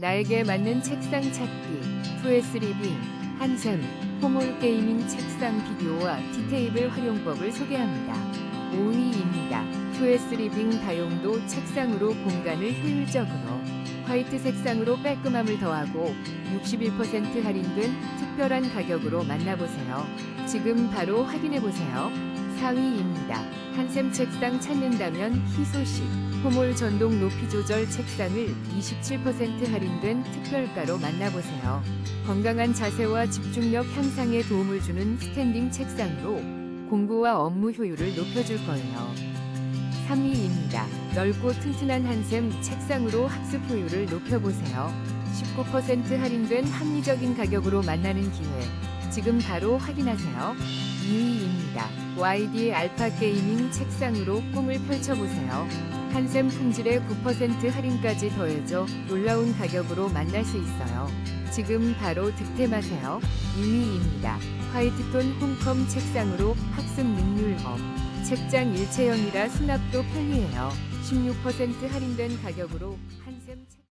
나에게 맞는 책상 찾기, 2S 리빙, 한샘, 홈올 게이밍 책상 비디오와 티테이블 활용법을 소개합니다. 5위입니다. 2S 리빙 다용도 책상으로 공간을 효율적으로 화이트 색상으로 깔끔함을 더하고 61% 할인된 특별한 가격으로 만나보세요. 지금 바로 확인해보세요. 4위입니다. 한샘 책상 찾는다면 희소식 홈올 전동 높이 조절 책상을 27% 할인된 특별가로 만나보세요. 건강한 자세와 집중력 향상에 도움을 주는 스탠딩 책상으로 공부와 업무 효율을 높여줄 거예요. 3위입니다. 넓고 튼튼한 한샘 책상으로 학습 효율을 높여보세요. 19% 할인된 합리적인 가격으로 만나는 기회. 지금 바로 확인하세요. 2위입니다. YD 알파 게이밍 책상으로 꿈을 펼쳐보세요. 한샘 품질에 9% 할인까지 더해져 놀라운 가격으로 만날 수 있어요. 지금 바로 득템하세요. 2위입니다. 화이트톤 홈컴 책상으로 학습 능률 업. 책장 일체형이라 수납도 편리해요. 16% 할인된 가격으로 한샘 책